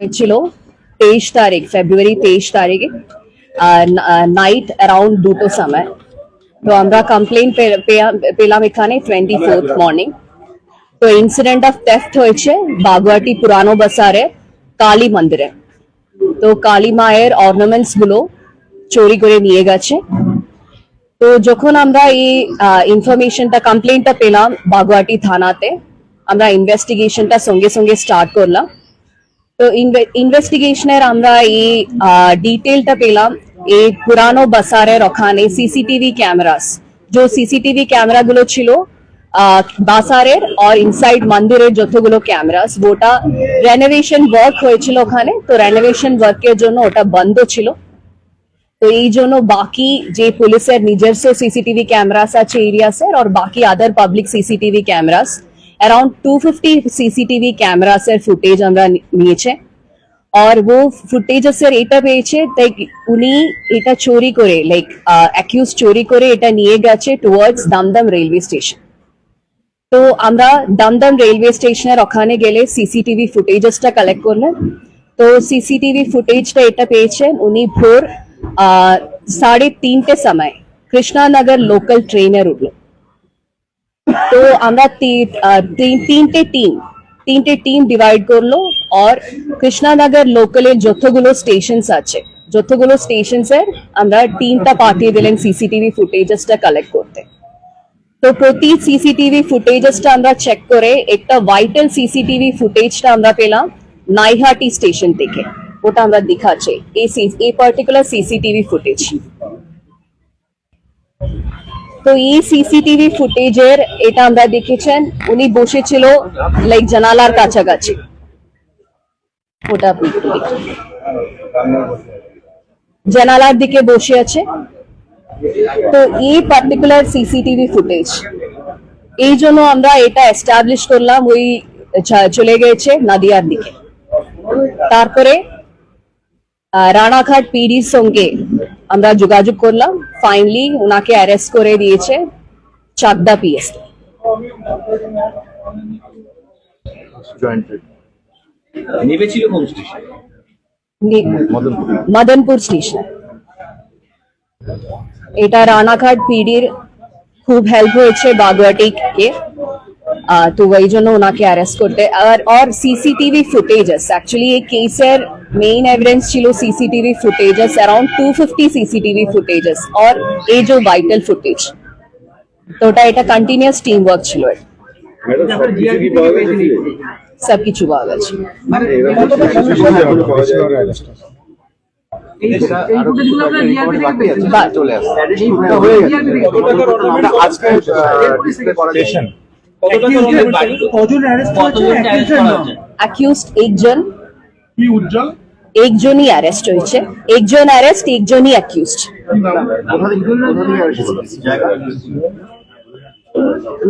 হয়েছিল তেইশ তারিখ ফেব্রুয়ারি তেইশ তারিখে নাইট অ্যারাউন্ড দুটো সময়। তো আমরা কমপ্লেন পেলাম এখানে টোয়েন্টি ফোর্থ মর্নিং তো ইনসিডেন্ট অফ থেফট হয়েছে বাগুয়াটি পুরানো বাজারে কালী মন্দিরে। তো কালী মায়ের অর্নামেন্টসগুলো চুরি করে নিয়ে গেছে। তো যখন আমরা এই ইনফরমেশনটা কমপ্লেনটা পেলাম বাগুয়াটি থানাতে, আমরা ইনভেস্টিগেশনটা সঙ্গে সঙ্গে স্টার্ট করলাম। তো ইনভেস্টিগেশনের আমরা এই ডিটেলটা পেলাম এই পুরানো বাসারের ওখানে সিসিটিভি ক্যামেরাস যে সিসিটিভি ক্যামেরাগুলো ছিল আহ, বাসারের আর ইনসাইড মন্দিরের যতগুলো ক্যামেরাস ওটা রেনোভেশন ওয়ার্ক হয়েছিল ওখানে তো রেনোভেশন ওয়ার্কের জন্য ওটা বন্ধ ছিল তো এই জন্য বাকি যে পুলিশের নিজস্ব সিসিটিভি ক্যামেরাস আছে এরিয়াসের আর বাকি other public CCTV cameras around two fifty CCTV ক্যামেরাসের footage আমরা নিয়েছে। আর ও ফুটেজেসের এটা পেয়েছে তাই উনি এটা চুরি করে লাইক অ্যাকিউজ চুরি করে এটা নিয়ে গেছে টুয়ার্ডস দমদম রেলওয়ে স্টেশন তো আমরা দমদম রেলওয়ে স্টেশনের ওখানে গেলে সিসিটিভি ফুটেজেসটা কালেক্ট করলেন তো সিসিটিভি ফুটেজটা এটা পেয়েছেন উনি ভোর সাড়ে তিনটে সময় কৃষ্ণানগর লোকাল ট্রেনের উঠল। তো আমরা তিনটে টিম তিনটে টিম ডিভাইড করল আর কৃষ্ণানগর লোকালের যতগুলো স্টেশনস আছে, যতগুলো স্টেশনস এর আমরা টিমটা পাঠিয়ে দিলেন সিসিটিভি ফুটেজেসটা কালেক্ট করতে। তো প্রতি সিসিটিভি ফুটেজেসটা আমরা চেক করে একটা ভাইটাল সিসিটিভি ফুটেজটা আমরা পেলাম নাইহাটি স্টেশন থেকে, ওটা আমরা দেখাচ্ছি, এই এই পার্টিকুলার সিসিটিভি ফুটেজ তো এই সিসিটিভি ফুটেজের এটা আমরা দেখেছেন, উনি বসেছিল লাইক জানালার কাছাকাছি। ওটা আপনি একটু। জানালার দিকে বসে আছে। তো এই পার্টিকুলার সিসিটিভি ফুটেজ, এই জন্য আমরা এটা এস্টাবলিশ করলাম, ওই চলে গেছে নদিয়ার দিকে। তারপরে রানাঘাট পিডির সঙ্গে আমরা যোগাযোগ করলাম। ফাইনালি ওনাকে অ্যারেস্ট করে দিয়েছে চাকদা পিএস মদনপুর। স্টেশন এটা রানাঘাট পিডির খুব হেল্প হয়েছে বাগুয়াটিকে আহ, তো ওই জন্য ওনাকে অ্যারেস্ট করতে আর আর সিসিটিভি ফুটেজেস অ্যাকচুয়ালি এই কেসের মেইন এভিডেন্স ছিল CCTV footages around two fifty CCTV footages আর এই যে ভাইটাল ফুটেজ তো ওটা এটা কন্টিনিউয়াস টিম ওয়ার্ক ছিল এর। ম্যাডাম সব কিছু কি পাওয়া গেছে সব কিছু পাওয়া গেছে বা- চলে আসছে আজকে কজন অ্যারেস্ট হয়েছে? অ্যাকিউজড একজন। কি উজ্জ্বল? একজনই অ্যারেস্ট হয়েছে। একজন অ্যারেস্ট একজনই অ্যাকিউজড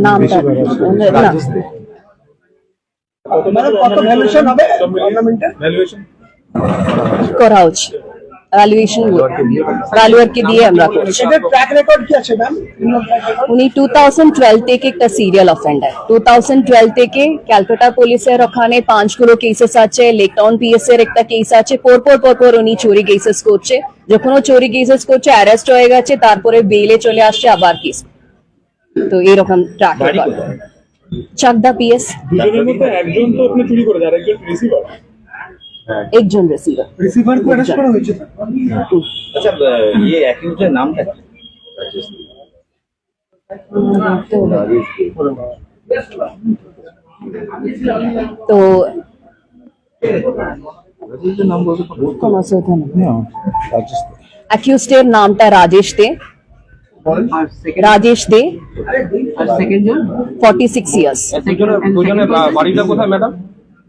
নামটা না মানে কত ভ্যালুয়েশন হবে? করা হচ্ছে ভ্যালুয়েশন ভ্যালুয়ারকে দিয়ে আমরা করছি এদের ট্র্যাক রেকর্ড কি আছে ম্যাম উনি টু থাউজেন্ড টুয়েলভ থেকে একটা serial offender two thousand twelve থেকে ক্যালকাটা পুলিশের ওখানে পাঁচগুলো কেসেস আছে লেকটাউন পিএস এর একটা কেস আছে পরপর পরপর উনি চুরি কেসেস করছে যখন ও চুরি কেসেস করছে অ্যারেস্ট হয়ে গেছে তারপরে বেলে চলে আসছে আবার কেস তো এরকম ট্র্যাক বাড়ি রেকর্ড কোথায়? চাকদা পিএস দুজনের মধ্যে একজন তো আপনি চুরি করেছে আর একজন রিসিভার একজন রিসিভার রিসিভার কো অ্যারেস্ট করা হয়েছে আচ্ছা আহ, ইয়ে অ্যাকিউজের নামটা কি? তো নাম বলতে কোন অসুবিধা নেই অ্যাকিউজডের নামটা রাজেশ দে রাজেশ দে আর সেকেন্ড জন ফর্টি সিক্স ইয়ার্স দুজনের বাড়িটা কোথায় ম্যাডাম